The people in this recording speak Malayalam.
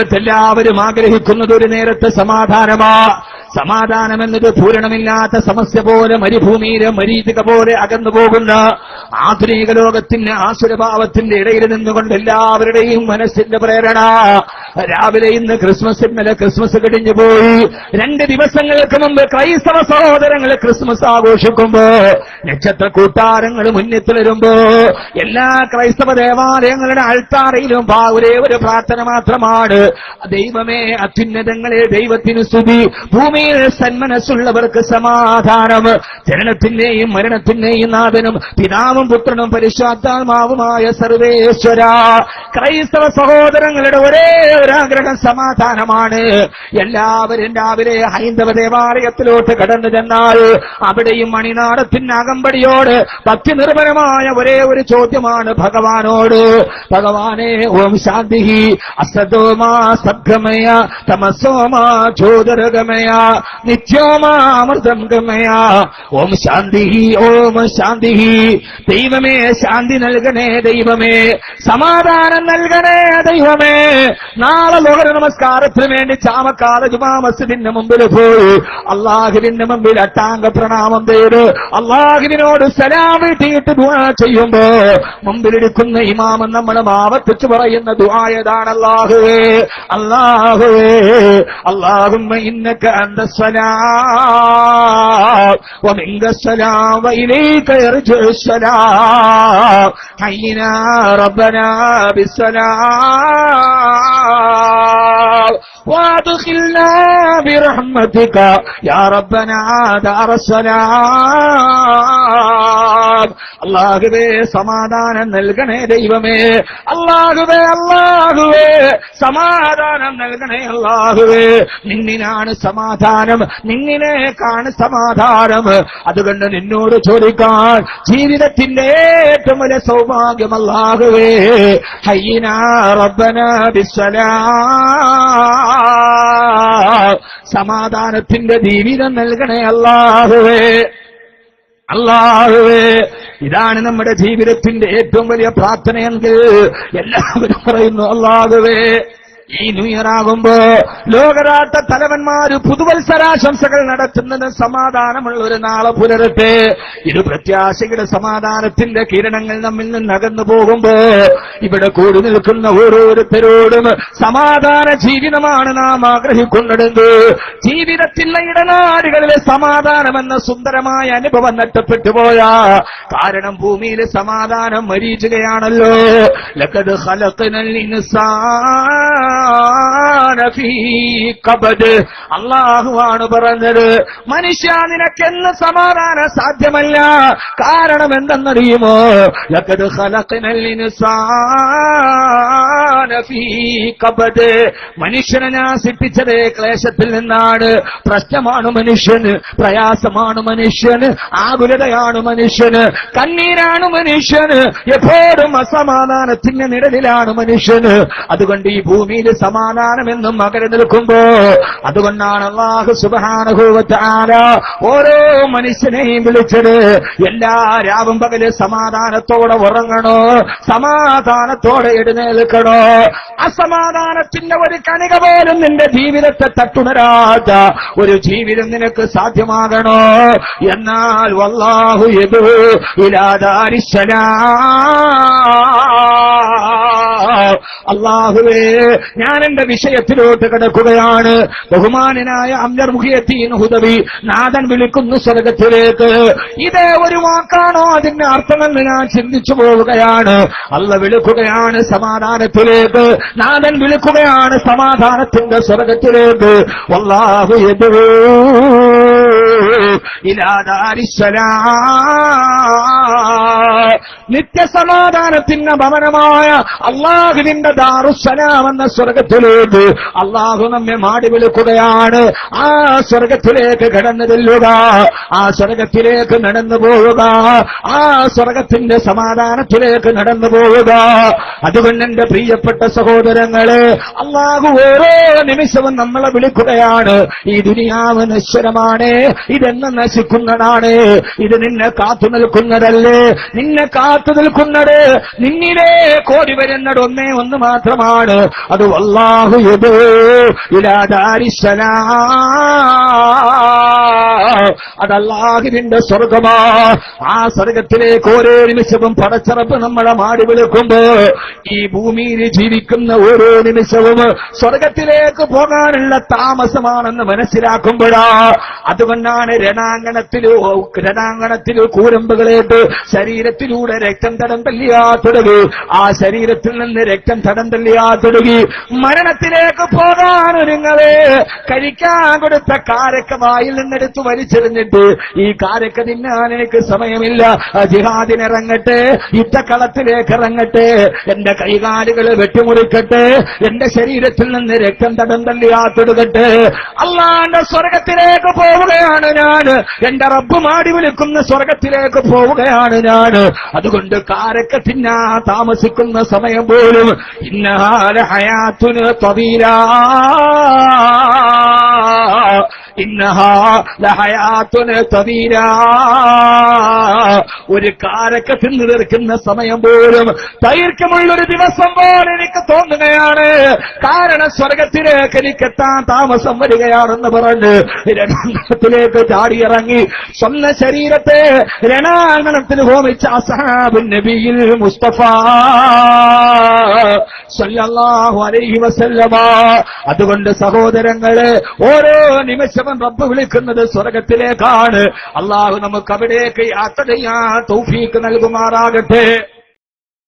എല്ലാവരും ആഗ്രഹിക്കുന്നത് ഒരു നേരത്തെ സമാധാനമാ. സമാധാനം എന്നത് പൂരണമില്ലാത്ത സമസ്യ പോലെ മരുഭൂമിയിലെ മരീചിക പോലെ അകന്നു പോകുന്ന ആധുനിക ലോകത്തിന്റെ ആസുരഭാവത്തിന്റെ ഇടയിൽ നിന്നുകൊണ്ട് എല്ലാവരുടെയും മനസ്സിന്റെ പ്രേരണ രാവിലെ ഇന്ന് ക്രിസ്മസ് ഇന്നലെ ക്രിസ്മസ് കഴിഞ്ഞു പോയി. രണ്ട് ദിവസങ്ങൾക്ക് മുമ്പ് ക്രൈസ്തവ സഹോദരങ്ങൾ ക്രിസ്മസ് ആഘോഷിക്കുമ്പോ നക്ഷത്ര കൂട്ടാരങ്ങൾ മുന്നിൽ വരുമ്പോ എല്ലാ ക്രൈസ്തവ ദേവാലയങ്ങളുടെ അൾത്താറയിലും ഒരേ ഒരു പ്രാർത്ഥന മാത്രമാണ്. ദൈവമേ അത്യുന്നതങ്ങളെ ദൈവത്തിന് സ്തുതി. ഭൂമിയിൽ സന്മനസ്സുള്ളവർക്ക് സമാധാനം. ജനനത്തിന്റെയും മരണത്തിന്റെയും നാഥനും പിതാവും പുത്രനും പരിശുദ്ധാത്മാവുമായ സർവേശ്വര. ക്രൈസ്തവ സഹോദരങ്ങളുടെ ഒരേ ഒരു ആഗ്രഹം സമാധാനമാണ്. എല്ലാവരും രാവിലെ ഹൈന്ദവ ദേവാലയത്തിലോട്ട് കടന്നു ചെന്നാൽ അവിടെയും മണിനാടത്തിന് അകമ്പടിയോട് ഭക്തി നിർഭരമായ ഒരേ ഒരു ചോദ്യമാണ് ഭഗവാനോട്. ഭഗവാനെ ഓം ശാന്തി അസതോമാ സദ്ഗമയ തമസോമാ ചോദരഗമയ നിത്യോമാ അമൃതം ഗമയ. ഓം ശാന്തി ഓം ശാന്തി ദൈവമേ ശാന്തി നൽകണേ ദൈവമേ. സമാധാനം നൽകണേ ദൈവമേ. നാളെ ലോക നമസ്കാരത്തിന് വേണ്ടി ചാമക്കാല ജുമാ മസ്ജിദിന്റെ മുമ്പിൽ പോയി അള്ളാഹുവിന്റെ മുമ്പിൽ അട്ടാംഗ പ്രണാമം ചെയ്ത് അള്ളാഹുവിനോട് സലാം വീട്ടിയിട്ട് ദുആ ചെയ്യുമ്പോ മുമ്പിലിരിക്കുന്ന ഇമാമൻ നമ്മൾ ആവർത്തിച്ചു പറയുന്ന ദുആയതാണ് അള്ളാഹുവേ അള്ളാഹുവേ അള്ളാഹുമ്മ ഇന്നക അന്ത സലാം ومنك السلام وإليك يرجع السلام حينا ربنا بالسلام وأدخلنا برحمتك يا ربنا دار السلام അള്ളാഹുവേ സമാധാനം നൽകണേ ദൈവമേ. അള്ളാഹുവേ അള്ളാഹുവേ സമാധാനം നൽകണേ അള്ളാഹുവേ നിന്നിനാണ് സമാധാനം നിന്നിനേക്കാണ് സമാധാനം. അതുകൊണ്ട് നിന്നോട് ചോദിക്കാൻ ജീവിതത്തിന്റെ ഏറ്റവും വലിയ സൗഭാഗ്യം അള്ളാഹുവേ ഹയ്യനാ റബ്ബന സമാധാനത്തിന്റെ ജീവിതം നൽകണേ അള്ളാഹുവേ അള്ളാഹുവേ ഇതാണ് നമ്മുടെ ജീവിതത്തിന്റെ ഏറ്റവും വലിയ പ്രാർത്ഥനയെങ്കിൽ എല്ലാവരും പറയുന്നു അള്ളാഹുവേ ഈ ന്യൂ ഇയർ ആകുമ്പോ ലോകരാട്ട തലവന്മാര് പുതുവത്സരാശംസകൾ നടത്തുന്നത് സമാധാനമുള്ള ഒരു നാളെ പുലരട്ടെ. ഇത് പ്രത്യാശയുടെ സമാധാനത്തിന്റെ കിരണങ്ങൾ നമ്മിൽ നിന്ന് അകന്നു പോകുമ്പോ ഇവിടെ കൂടി നിൽക്കുന്ന ഓരോരുത്തരോടും സമാധാന ജീവിതമാണ് നാം ആഗ്രഹിക്കുന്നത് ജീവിതത്തിലെ ഇടനാടുകളിലെ സമാധാനമെന്ന സുന്ദരമായ അനുഭവം നഷ്ടപ്പെട്ടു പോയാ. കാരണം ഭൂമിയിലെ സമാധാനം മരീചുകയാണല്ലോ ലക്കത് ഫീ കബദ് അള്ളാഹുവാണ് പറഞ്ഞത്. മനുഷ്യ നിനക്കെന്ന് സമാധാനം സാധ്യമല്ല. കാരണം എന്തെന്നറിയുമോ? ലക്കത് ഹലക്കിനല്ലിന് കബദ് മനുഷ്യനെ ഞാൻ ക്ലേശത്തിൽ നിന്നാണ്. പ്രശ്നമാണ് മനുഷ്യന് പ്രയാസമാണ് മനുഷ്യന് ആകുലതയാണ് മനുഷ്യന് കണ്ണീരാണ് മനുഷ്യന് എപ്പോഴും അസമാധാനത്തിന്റെ നിഴലിലാണ് മനുഷ്യന്. അതുകൊണ്ട് ഈ ഭൂമിയിൽ സമാധാനമെന്നും മകര നിൽക്കുമ്പോ അതുകൊണ്ടാണ് അള്ളാഹു സുബാനുഭവത്താര ഓരോ മനുഷ്യനെയും വിളിച്ചത്. എല്ലാ രാവും പകൽ സമാധാനത്തോടെ ഉറങ്ങണോ? സമാധാനത്തോടെ എഴുന്നേൽക്കണോ? അസമാധാനത്തിന്റെ ഒരു കണിക പോലും നിന്റെ ജീവിതത്തെ തട്ടുണരാത്ത ഒരു ജീവിതം നിനക്ക് സാധ്യമാകണോ? എന്നാൽ വല്ലാഹു എതു ഇലാദാരിശലാ അള്ളാഹുവേ ഞാൻ എന്റെ വിഷയത്തിലോട്ട് കിടക്കുകയാണ്. ബഹുമാനനായ അംജർ മുഖിയത്തീൻ ഹുദവി നാഥൻ വിളിക്കുന്നു സ്വർഗത്തിലേക്ക്. ഇതേ ഒരു വാക്കാണോ? അതിന്റെ അർത്ഥമെന്ന് ഞാൻ ചിന്തിച്ചു പോവുകയാണ്. അല്ല വിളിക്കുകയാണ് സമാധാനത്തിലേക്ക്. നാഥൻ വിളിക്കുകയാണ് സമാധാനത്തിന്റെ സ്വർഗത്തിലേക്ക്. വല്ലാഹു എതു നിത്യസമാധാനത്തിന്റെ ഭവനമായ അള്ളാഹുവിന്റെ ദാറുസലാം എന്ന സ്വർഗത്തിലേക്ക്. അള്ളാഹു നമ്മെ മാടി വിളിക്കുകയാണ്. ആ സ്വർഗത്തിലേക്ക് കടന്നു ചെല്ലുക. ആ സ്വർഗത്തിലേക്ക് നടന്നു പോവുക. ആ സ്വർഗത്തിന്റെ സമാധാനത്തിലേക്ക് നടന്നു പോവുക. അതുകൊണ്ട് എന്റെ പ്രിയപ്പെട്ട സഹോദരങ്ങളെ അള്ളാഹു ഓരോ നിമിഷവും നമ്മളെ വിളിക്കുകയാണ്. ഈ ദുനിയാവ് നശ്വരമാണ്. ഇത് ഇതെന്ന് നശിക്കുന്നതാണ്. ഇത് നിന്നെ കാത്തു നിൽക്കുന്നതല്ലേ? നിന്നെ കാത്തു നിൽക്കുന്നത് നിന്നിലേ കോടി വരുന്നത് ഒന്നേ ഒന്ന് മാത്രമാണ്. അത് വല്ലാഹു ഇലാദാരി ഇലാ ദാരിസ്സലാം അതല്ലാഹുവിന്റെ സ്വർഗമാ. ആ സ്വർഗത്തിലേക്ക് ഓരോ നിമിഷവും പടച്ചറപ്പ് നമ്മളെ മാടി വിളിക്കുമ്പോ ഈ ഭൂമിയിൽ ജീവിക്കുന്ന ഓരോ നിമിഷവും സ്വർഗത്തിലേക്ക് പോകാനുള്ള താമസമാണെന്ന് മനസ്സിലാക്കുമ്പോഴാ അതുകൊണ്ടാണ് രണാങ്കണത്തിൽ രണാങ്കണത്തിൽ കൂരമ്പുകളേറ്റ് ശരീരത്തിലൂടെ രക്തം തടം തല്ലിയാ ആ ശരീരത്തിൽ നിന്ന് രക്തം തടം തല്ലിയാ തുടങ്ങി മരണത്തിലേക്ക് പോകാൻ കഴിക്കാൻ കൊടുത്ത കാരക്ക വായിൽ നിന്നെടുത്ത് വലിച്ചെറിഞ്ഞിട്ട് ഈ കാരക്ക തിന്നാൻ എനിക്ക് സമയമില്ല. ജിഹാദിനിറങ്ങട്ടെ യുദ്ധക്കളത്തിലേക്ക് ഇറങ്ങട്ടെ എന്റെ കൈകാലുകൾ വെട്ടിമുറിക്കട്ടെ എന്റെ ശരീരത്തിൽ നിന്ന് രക്തം തടം തള്ളിയാത്തിടുകട്ടെ അള്ളാന്റെ സ്വർഗത്തിലേക്ക് പോവുകയാണ് ഞാൻ. എന്റെ റബ്ബ് മാടി വിളിക്കുന്ന സ്വർഗത്തിലേക്ക് പോവുകയാണ് ഞാൻ. അതുകൊണ്ട് കാരക്ക തിന്നാ താമസിക്കുന്ന സമയം പോലും ഇന്നാല ഹയാത്തുന് തവീരാ ഒരു കാരക്ക തിന്നു തീർക്കുന്ന സമയം പോലും ദൈർഘ്യമുള്ളൊരു ദിവസം പോലെ എനിക്ക് തോന്നുകയാണ്. കാരണം സ്വർഗത്തിലേക്ക് എനിക്കെത്താൻ താമസം വരികയാണെന്ന് പറഞ്ഞ് രണാങ്കണത്തിലേക്ക് ചാടിയിറങ്ങി സ്വന്ത ശരീരത്തെ രണാങ്കണത്തിന് ഹോമിച്ച അസഹാബിൻ നബിയിൽ മുസ്തഫ സല്ലല്ലാഹു അലൈഹി വസല്ലമ. അതുകൊണ്ട് സഹോദരങ്ങൾ ഓരോ നിമിഷവും റബ്ബ് വിളിക്കുന്നത് സ്വർഗത്തിലേക്കാണ്. അള്ളാഹു നമുക്ക് അവിടേക്ക് യാത്ര ചെയ്യാൻ തൗഫീക്ക് നൽകുമാറാകട്ടെ.